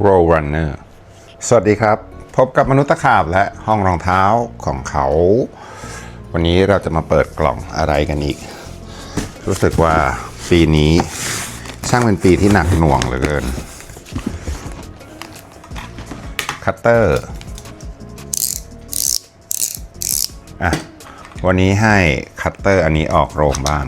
Roll Runner สวัสดีครับ พบกับมนุษย์ตะขาบและห้องรองเท้าของเขา วันนี้เราจะมาเปิดกล่องอะไรกันอีก รู้สึกว่าปีนี้ช่างเป็นปีที่หนักหน่วงเหลือเกิน คัตเตอร์ อะ วันนี้ให้คัตเตอร์อันนี้ออกโรงบ้าง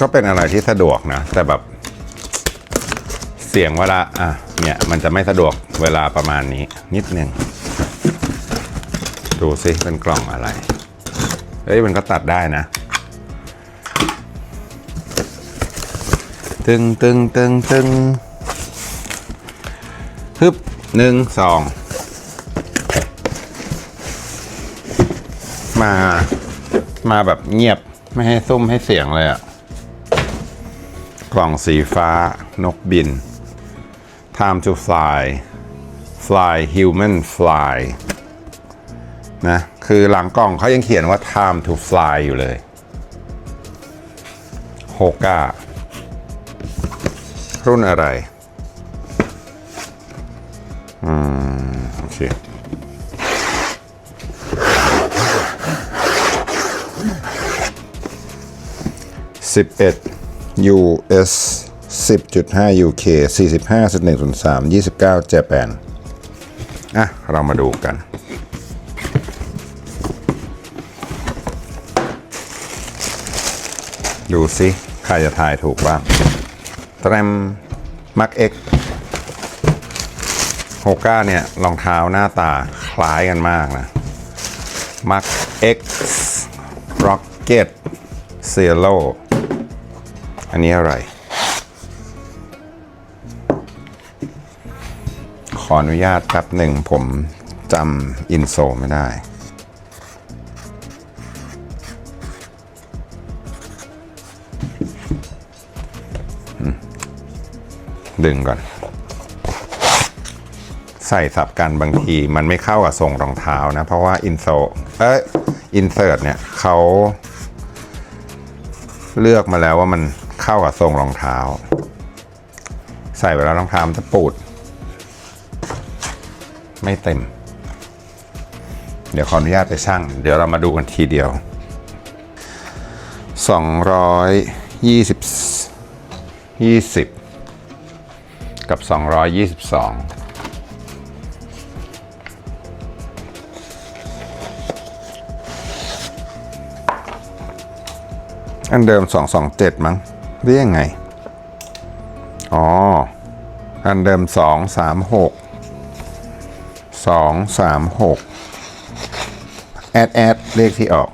ก็เป็นอะไรที่สะดวกนะ แต่แบบเสียงเวลาอะเนี่ยมันจะไม่สะดวกเวลาประมาณนี้นิดนึงดูสิเป็นกล่องอะไรเฮ้ยมันก็ตัดได้นะ ตึงตึงตึงตึงฮึบหนึ่งสองมา มาแบบเงียบไม่ให้ซุ่มให้เสียงเลยอะ กล่องสีฟ้านกบิน time to fly fly human fly นะ คือหลังกล่องเขายังเขียนว่า time to fly อยู่เลยโฮการุ่นอะไร อืม โอเค11 US 10.5 UK 45.103 29 Japan อะ เรามาดูกัน ดูสิใครจะทายถูกบ้างแตรมมักเอ็กโฮก้าเนี่ยรองเท้าหน้าตาคล้ายกันมากนะมักเอ็กร็อกเก็ตเซโล อันนี้อะไร ขออนุญาตแป๊บหนึ่งผมจำอินโซไม่ได้ ดึงก่อน ใส่สับกันบางทีมันไม่เข้ากับทรงรองเท้านะ เพราะว่าอินโซเอ้ยอินเสิร์ตเนี่ยเขาเลือกมาแล้วว่ามัน เข้ากับทรงรองเท้า ใส่ไปแล้วรองเท้ามันจะปูด ไม่เต็ม เดี๋ยวขออนุญาตไปช่าง เดี๋ยวเรามาดูกันทีเดียว 220 20 กับ 222อันเดิม 227 มั้ง หรือยังไง อ๋อ อันเดิม 236 236 แอดแอดเลขที่ออก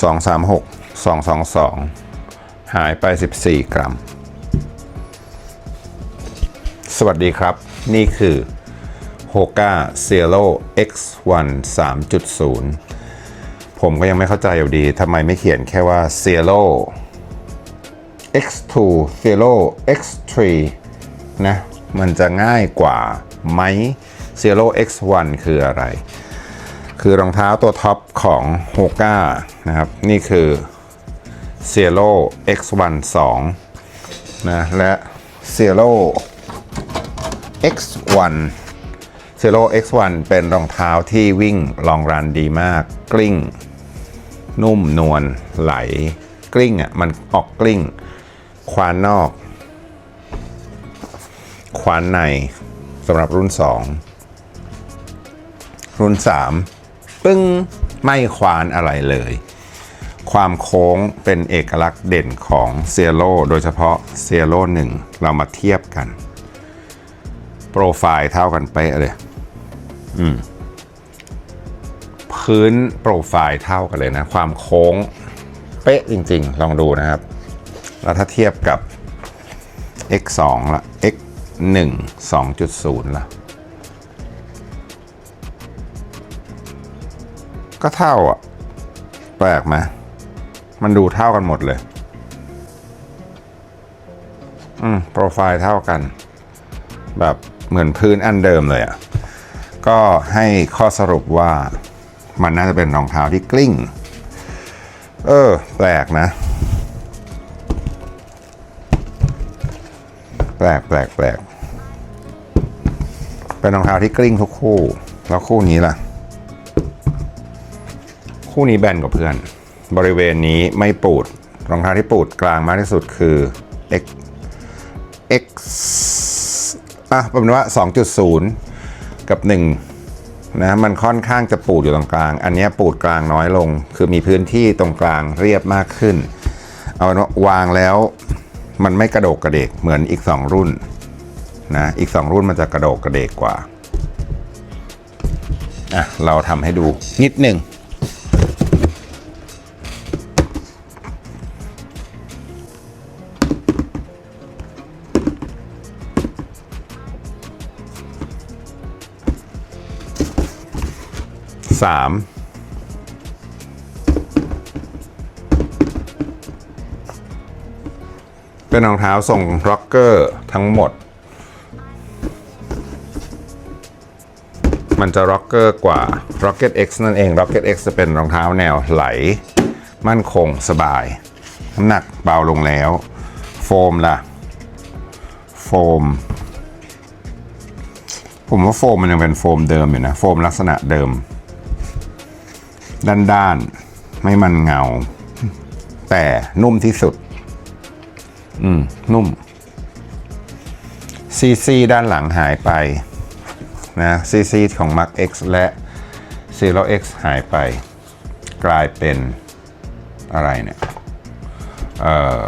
236 222 หายไป 14 กรัม สวัสดีครับ นี่คือ Hoka Cielo X1 3.0 ผมก็ยังไม่เข้าใจอยู่ดีทำไมไม่เขียนแค่ว่า Cielo X2 Cielo X3 นะมันจะง่ายกว่าไหม Cielo X1 คืออะไร คือรองเท้าตัวท็อปของ Hoka นะครับ นี่คือ Cielo X1 2นะและ Cielo X1 Cielo X1 เป็นรองเท้าที่วิ่งลองรันดีมาก กลิ้ง นุ่มนวลไหล กลิ้งอะมันออกกลิ้ง ควานนอกควานในสำหรับรุ่น 2 รุ่น 3 ปึ้ง ไม่ควานอะไรเลย ความโค้งเป็นเอกลักษณ์เด่นของเซโ o โดยเฉพาะเซโ o 1เรามาเทียบกัน โปรไฟล์เท่ากันเป๊ะเลย อืม พื้นโปรไฟล์เท่ากันเลยนะ ความโค้ง เป๊ะจริง ๆ ลองดูนะครับ แล้วถ้าเทียบกับ x 2ละ x 1 2.0ละก็เท่าอะ แปลกไหมมันดูเท่ากันหมดเลย อืม โปรไฟล์เท่ากัน แบบเหมือนพื้นอันเดิมเลยอะ ก็ให้ข้อสรุปว่ามันน่าจะเป็นรองเท้าที่กลิ้ง เออ แปลกนะ ปลกแปลกแปลกเป็นรองเท้าที่กลิ้งทุกคู่ แล้วคู่นี้ล่ะ คู่นี้แบนกว่าเพื่อน บริเวณนี้ไม่ปูด รองเท้าที่ปูดกลางมากที่สุดคือ X X อะเป็นว่า 2.0 กับ 1 นะ มันค่อนข้างจะปูดอยู่ตรงกลาง อันนี้ปูดกลางน้อยลง คือมีพื้นที่ตรงกลางเรียบมากขึ้น เอาเป็นว่าวางแล้ว มันไม่กระโดกกระเดกเหมือนอีก 2 รุ่นนะอีก 2 รุ่นมันจะกระโดกกระเดกกว่าอะเราทำให้ดูนิดหนึ่งสาม เป็นรองเท้าทรงร็อกเกอร์ทั้งหมด มันจะร็อกเกอร์กว่า Rocket X นั่นเอง Rocket X จะเป็นรองเท้าแนวไหล มั่นคงสบาย น้ำหนักเบาลงแล้ว โฟมล่ะ โฟม ผมว่าโฟมมันยังเป็นโฟมเดิมอยู่นะ โฟมลักษณะเดิม ด้านๆ ไม่มันเงา แต่นุ่มที่สุด อืม นุ่ม ซีซีด้านหลังหายไปนะซีซีของ Mark X และ Zero X หายไป กลายเป็นอะไรเนี่ย เอ่อ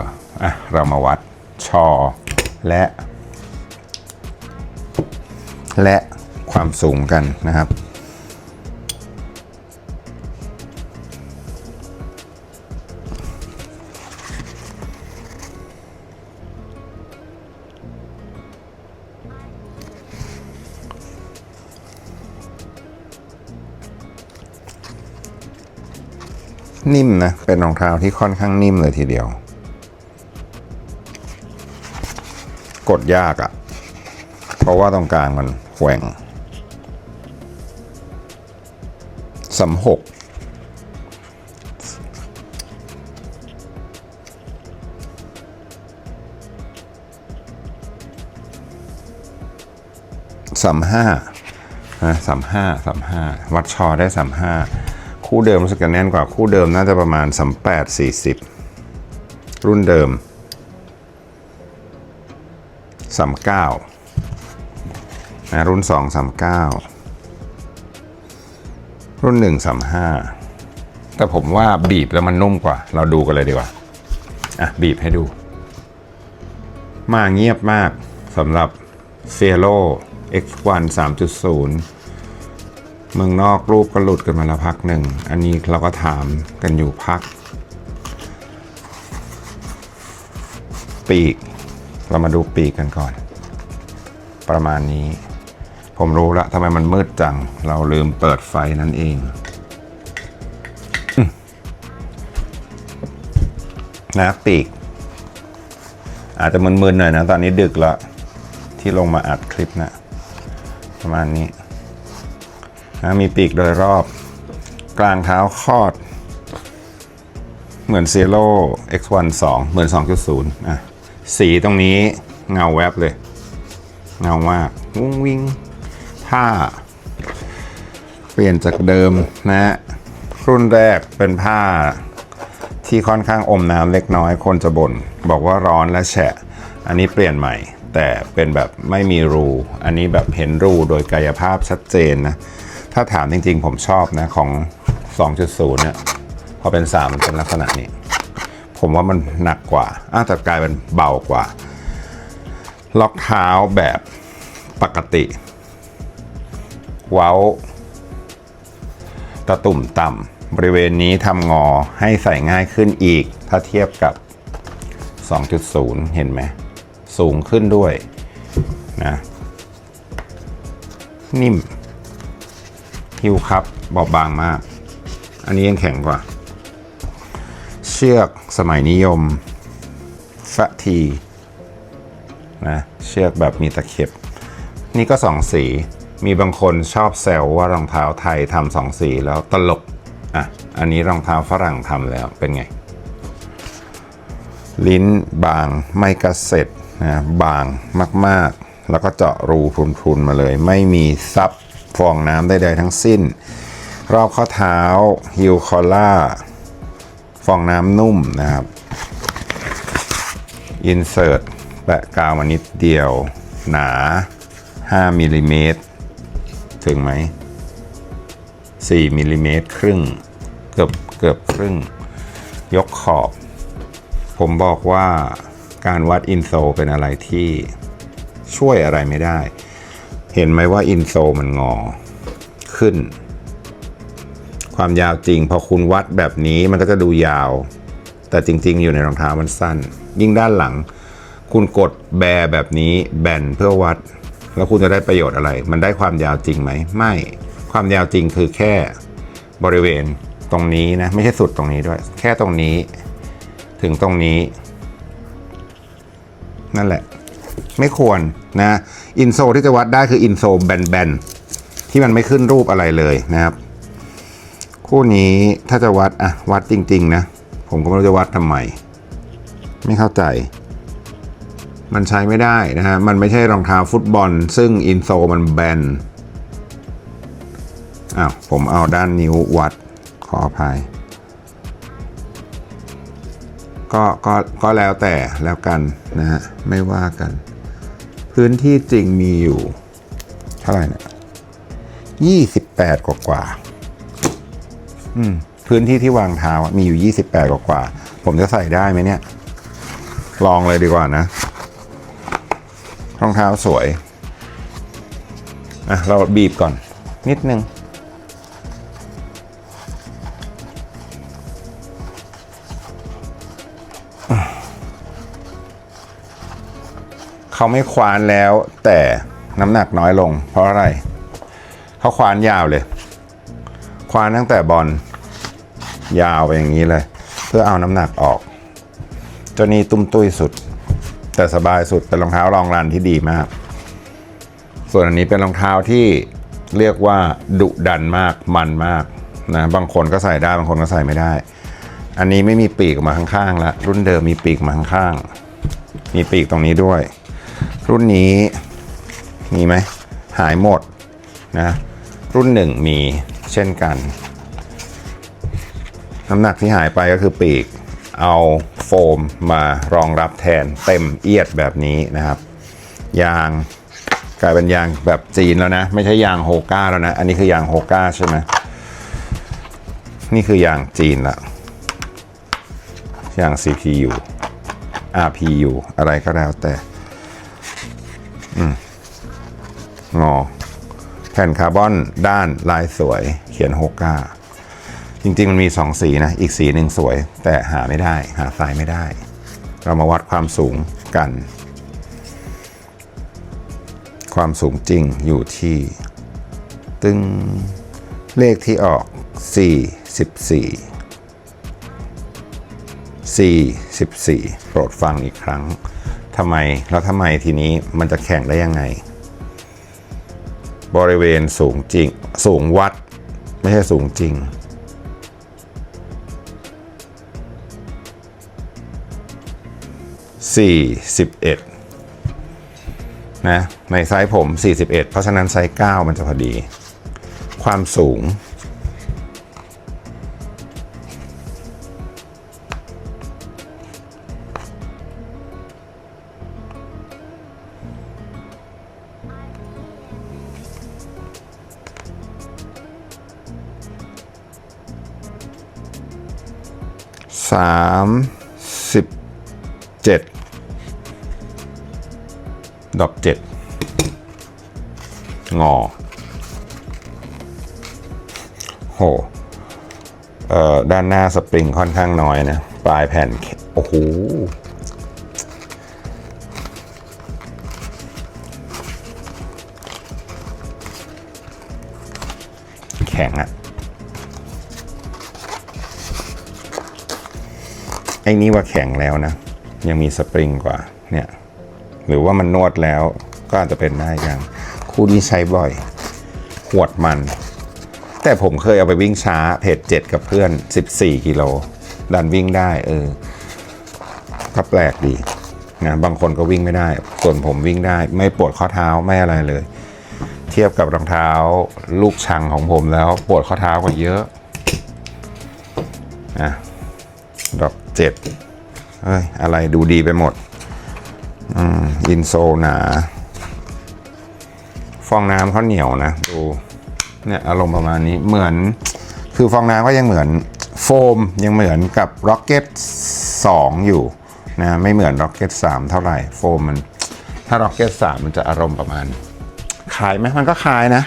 อะเรามาวัดชอและ และความสูงกันนะครับ นิ่มนะ เป็นรองเท้าที่ค่อนข้างนิ่มเลยทีเดียว กดยากอะ่ะ เพราะว่าตรงกลางมันแหว่งสำหกสามห้านะสามห้าสามห้าวัดชอได้สามห้า คู่เดิมรู้สึกจะแน่นกว่าคู่เดิมน่าจะประมาณสามแปดสี่สิบรุ่นเดิมสามเก้านะรุ่นสองสามเก้ารุ่นหนึ่งสามห้าแต่ผมว่าบีบแล้วมันนุ่มกว่า เราดูกันเลยดีกว่า อะ บีบให้ดู มาเงียบมากสำหรับ f e l o X1 3.0 เมืองนอกรูปก็หลุดกันมาแล้วพักหนึ่ง อันนี้เราก็ถามกันอยู่พัก ปีก เรามาดูปีกกันก่อน ประมาณนี้ ผมรู้ละทำไมมันมืดจัง เราลืมเปิดไฟนั่นเอง นะปีก อาจจะมึนๆหน่อยนะ ตอนนี้ดึกล้วที่ลงมาอัดคลิปนะ ประมาณนี้ นะมีปีกโดยรอบ กลางเท้าคอด เหมือน Zero X1 2 เหมือน 2.0 อะ สีตรงนี้เงาแวบเลย เงามาก วุ้งวิงผ้า เปลี่ยนจากเดิมนะฮะรุ่นแรกเป็นผ้าที่ค่อนข้างอมน้ำเล็กน้อยคนจะบน่นบอกว่าร้อนและแฉะ อันนี้เปลี่ยนใหม่ แต่เป็นแบบไม่มีรู อันนี้แบบเห็นรูโดยกายภาพชัดเจนนะ ถ้าถามจริงๆ ผมชอบนะของ 2.0 เนี่ยพอเป็น 3 มันเป็นลักษณะนี้ ผมว่ามันหนักกว่าอ้าแต่กลายเป็นเบากว่า ล็อกเท้าแบบปกติ เว้า ตะตุ่มต่ำบริเวณนี้ทำงอให้ใส่ง่ายขึ้นอีก ถ้าเทียบกับ 2.0 เห็นไหม สูงขึ้นด้วยนะนิ่ม ฮิวครับบอบบางมาก อันนี้ยังแข็งกว่า เชือกสมัยนิยมฟะทีนะเชือกแบบมีตะเข็บ นี่ก็สองสี มีบางคนชอบแซวว่ารองเท้าไทยทำสองสีแล้วตลกอะอันนี้รองเท้าฝรั่งทำแล้วเป็นไง ลิ้นบางไม่กระเซ็ดนะบางมากๆ แล้วก็เจาะรูพรุนๆมาเลย ไม่มีซับ ฟองน้ำใดๆทั้งสิ้น รอบข้อเท้าฮิลคอล่าฟองน้ำนุ่มนะครับอินเสิร์ตแปะกาวมานิดเดียว หนา 5มิลลิเมตรถึงไหม4มิลลิเมตรครึ่ง เกือบเกือบครึ่ง ยกขอบ ผมบอกว่าการวัดอินโซเป็นอะไรที่ช่วยอะไรไม่ได้ เห็นไหมว่าอินโซมันงอขึ้น ความยาวจริง พอคุณวัดแบบนี้มันก็จะดูยาว แต่จริง ๆ อยู่ในรองเท้ามันสั้น ยิ่งด้านหลัง คุณกดแบร์แบบนี้แบนเพื่อวัด แล้วคุณจะได้ประโยชน์อะไร มันได้ความยาวจริงไหมไม่ ความยาวจริงคือแค่บริเวณตรงนี้นะ ไม่ใช่สุดตรงนี้ด้วย แค่ตรงนี้ ถึงตรงนี้ นั่นแหละ ไม่ควรนะอินโซที่จะวัดได้คืออินโซแบนๆที่มันไม่ขึ้นรูปอะไรเลยนะครับ คู่นี้ถ้าจะวัดอะวัดจริง ๆ นะ ผมก็ไม่รู้จะวัดทำไม ไม่เข้าใจ มันใช้ไม่ได้นะฮะมันไม่ใช่รองเท้าฟุตบอล ซึ่งอินโซมันแบนอ้าวผมเอาด้านนิ้ววัดขออภัยก็ก็ก็แล้วแต่แล้วกันนะฮะไม่ว่ากัน พื้นที่จริงมีอยู่ เท่าไหร่เนี่ยยี่สิบแปดกว่ากว่าอืมพื้นที่ที่วางเท้ามีอยู่ยี่สิบแปดกว่ากว่า ผมจะใส่ได้ไหมเนี่ย ลองเลยดีกว่านะ รองเท้าสวย อะ เราบีบก่อน นิดนึง เขาไม่ควานแล้ว แต่น้ำหนักน้อยลง เพราะอะไรเขาควานยาวเลย ควานตั้งแต่บอลยาวไปอย่างนี้เลย เพื่อเอาน้ำหนักออกเจ้านี้ตุ้มตุ้ยสุด แต่สบายสุดเป็นรองเท้ารองรันที่ดีมาก ส่วนอันนี้เป็นรองเท้าที่เรียกว่าดุดันมากมันมากนะบางคนก็ใส่ได้บางคนก็ใส่ไม่ได้ อันนี้ไม่มีปีกออกมาข้างๆละรุ่นเดิมมีปีกมาข้างๆมีปีกตรงนี้ด้วย รุ่นนี้มีไหมหายหมดนะรุ่นหนึ่งมีเช่นกัน น้ำหนักที่หายไปก็คือปีก เอาโฟมมารองรับแทนเต็มเอียดแบบนี้นะครับ ยางกลายเป็นยางแบบจีนแล้วนะ ไม่ใช่ยางโฮก้าแล้วนะ อันนี้คือยางโฮก้าใช่ไหมนี่คือยางจีนละยาง CPU RPU อะไรก็แล้วแต่ งอ แผ่นคาร์บอนด้านลายสวย เขียนโฮก้า จริง ๆ มันมี2สีนะ อีกสีหนึ่งสวย แต่หาไม่ได้ หาสายไม่ได้ เรามาวัดความสูงกัน ความสูงจริงอยู่ที่ ตึงเลขที่ออก 44 44 โปรดฟังอีกครั้ง ทำไมแล้วทำไมทีนี้มันจะแข่งได้ยังไง บริเวณสูงจริง สูงวัด ไม่ใช่สูงจริง 41 นะ ในไซส์ผม 41 เพราะฉะนั้นไซส์9มันจะพอดี ความสูง สามสิบเจ็ดดอกเจ็ดงอโหเอ่อด้านหน้าสปริงค่อนข้างน้อยนะ ปลายแผ่นแข็งโอ้โหแข็งอะ ไอ้นี่ว่าแข็งแล้วนะ ยังมีสปริงกว่าเนี่ยหรือว่ามันนวดแล้วก็อาจจะเป็นได้อย่าง คู่นี้ใช้บ่อยขวดมัน แต่ผมเคยเอาไปวิ่งช้าเพจเจ็ดกับเพื่อน 14 กิโล ดันวิ่งได้เออก็แปลกดีนะบางคนก็วิ่งไม่ได้ ส่วนผมวิ่งได้ ไม่ปวดข้อเท้าไม่อะไรเลย เทียบกับรองเท้าลูกชังของผมแล้ว ปวดข้อเท้ากว่าเยอะอะ ดอกเจ็ดเฮ้ย อะไรดูดีไปหมดอืมอินโซหนา ฟองน้ำเขาเหนียวนะ ดู เนี่ย อารมณ์ประมาณนี้ เหมือน คือฟองน้ำก็ยังเหมือนโฟม ยังเหมือนกับ Rocket 2อยู่นะ ไม่เหมือน Rocket 3เท่าไหร่ โฟมมัน ถ้า Rocket 3มันจะอารมณ์ประมาณคลายไหมมันก็คล้ายนะ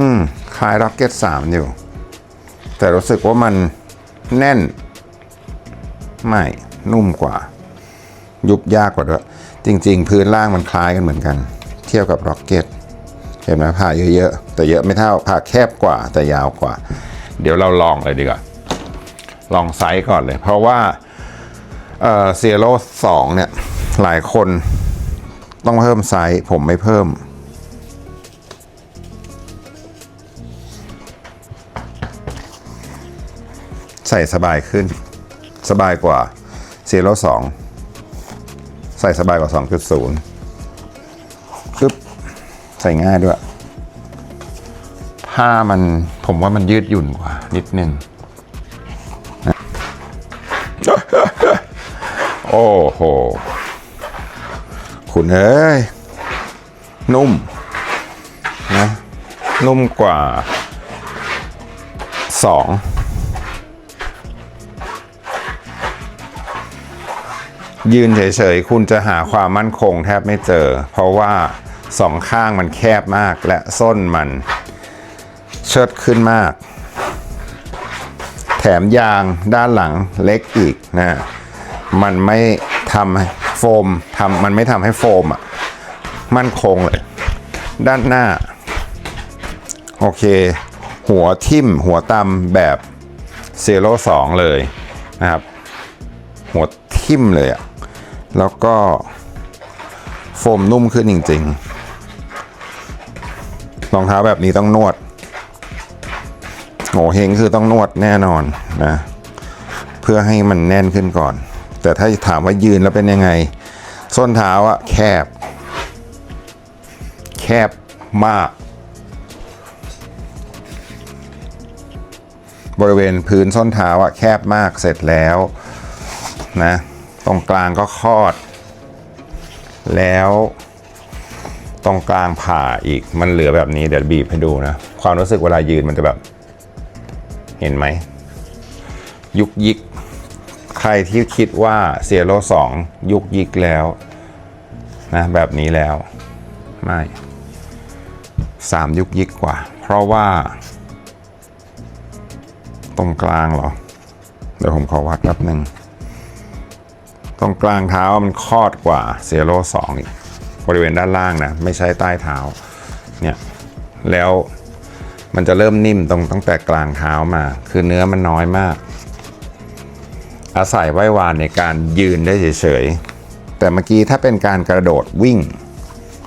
อืมคล้าย Rocket 3อยู่ แต่รู้สึกว่ามัน แน่น ไม่ นุ่มกว่า ยุบยากกว่าด้วย จริง ๆ พื้นล่างมันคล้ายกันเหมือนกัน เทียบกับ Rocket เห็นไหมผ่าเยอะๆ แต่เยอะไม่เท่าผ่าแคบกว่า แต่ยาวกว่า เดี๋ยวเราลองเลยดีกว่า ลองไซส์ก่อนเลย เพราะว่าเอ่อเซียโร่สองเนี่ย หลายคนต้องเพิ่มไซส์ ผมไม่เพิ่ม ใส่สบายขึ้น สบายกว่า Zero 2 ใส่สบายกว่า 2.0ปึ๊บใส่ง่ายด้วย ผ้ามันผมว่ามันยืดหยุ่นกว่า นิดนึง โอ้โห คุณเอ้ย นุ่ม นะ นุ่มกว่าสอง ยืนเฉยๆ คุณจะหาความมั่นคงแทบไม่เจอ เพราะว่าสองข้างมันแคบมากและส้นมัน เชิดขึ้นมาก แถมยางด้านหลังเล็กอีกนะ มันไม่ทำโฟมทำมันไม่ทำให้โฟมอะมั่นคงเลย ด้านหน้า โอเค หัวทิ่มหัวตำแบบเซโร่สองเลยนะครับ หัวทิ่มเลยอะ แล้วก็โฟมนุ่มขึ้นจริงๆ รองเท้าแบบนี้ต้องนวดโหเฮงคือต้องนวดแน่นอนนะ เพื่อให้มันแน่นขึ้นก่อน แต่ถ้าถามว่ายืนแล้วเป็นยังไง ส้นเท้าอะแคบ แคบมาก บริเวณพื้นส้นเท้าอะแคบมากเสร็จแล้วนะ ตรงกลางก็คลอด แล้วตรงกลางผ่าอีกมันเหลือแบบนี้เดี๋ยวบีบให้ดูนะ ความรู้สึกเวลายืนมันจะแบบ เห็นไหม ยุกยิก ใครที่คิดว่าเซียโร่สองยุกยิกแล้วนะแบบนี้แล้วไม่สามยุกยิกกว่า เพราะว่า ตรงกลางเหรอ เดี๋ยวผมขอวัดแป๊บหนึ่ง ตรงกลางเท้ามันคลอดกว่าเซโร่สองอีกบริเวณด้านล่างนะ ไม่ใช่ใต้เท้าเนี่ยแล้วมันจะเริ่มนิ่มตรงตั้งแต่กลางเท้ามา คือเนื้อมันน้อยมาก อาศัยไหว้วานในการยืนได้เฉยๆ แต่เมื่อกี้ถ้าเป็นการกระโดดวิ่ง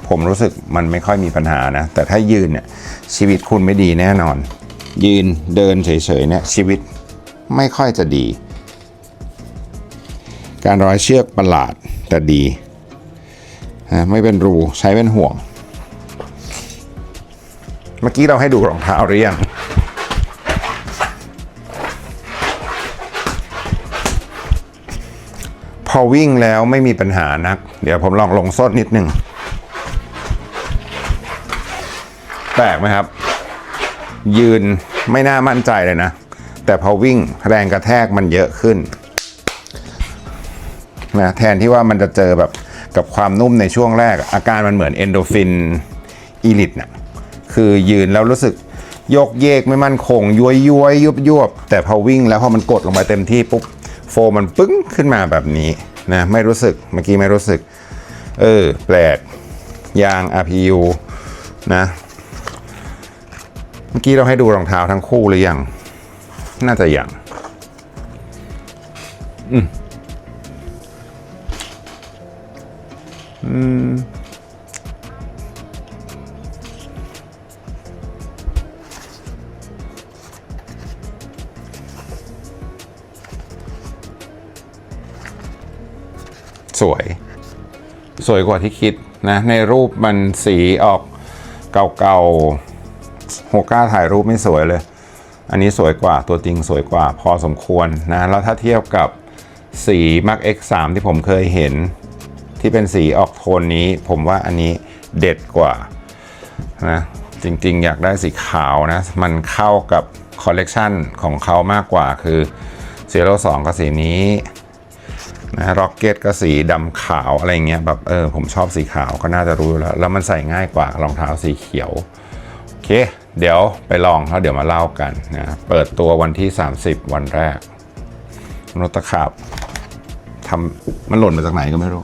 ผมรู้สึกมันไม่ค่อยมีปัญหานะ แต่ถ้ายืนเนี่ยชีวิตคุณไม่ดีแน่นอน ยืนเดินเฉยๆเนี่ยชีวิตไม่ค่อยจะดี การร้อยเชือกประหลาดแต่ดีนะไม่เป็นรูใช้เป็นห่วง เมื่อกี้เราให้ดูรองเท้าหรือยังพอวิ่งแล้วไม่มีปัญหานัก เดี๋ยวผมลองลงส้นนิดนึงแปลกไหมครับ ยืนไม่น่ามั่นใจเลยนะ แต่พอวิ่งแรงกระแทกมันเยอะขึ้น นะแทนที่ว่ามันจะเจอแบบกับความนุ่มในช่วงแรก อาการมันเหมือนเอนโดฟินอีลิตนะคือยืนแล้วรู้สึกโยกเยกไม่มั่นคงย้วยย้วยยุบยุบแต่พอวิ่งแล้วพอมันกดลงไปเต็มที่ปุ๊บโฟมมันปึ้งขึ้นมาแบบนี้นะไม่รู้สึกเมื่อกี้ไม่รู้สึก เออ แปลกยาง RPU นะ เมื่อกี้เราให้ดูรองเท้าทั้งคู่หรือยัง น่าจะยังอืม สวยกว่าที่คิดนะในรูปมันสีออกเก่าๆโฮก้าถ่ายรูปไม่สวยเลย อันนี้สวยกว่าตัวจริงสวยกว่าพอสมควรนะแล้วถ้าเทียบกับสี Mark X3 ที่ผมเคยเห็น ที่เป็นสีออกโทนนี้ ผมว่าอันนี้เด็ดกว่านะจริงๆ อยากได้สีขาวนะ มันเข้ากับคอลเลกชันของเขามากกว่าคือ Zero 2ก็สีนี้ นะร็อกเก็ตก็สีดำขาวอะไรเงี้ยแบบเออผมชอบสีขาวก็น่าจะรู้แล้ว แล้วมันใส่ง่ายกว่ารองเท้าสีเขียว โอเค เดี๋ยวไปลองแล้วเดี๋ยวมาเล่ากันนะเปิดตัววันที่ 30 วันแรกนตะขาบทำมันหล่นมาจากไหนก็ไม่รู้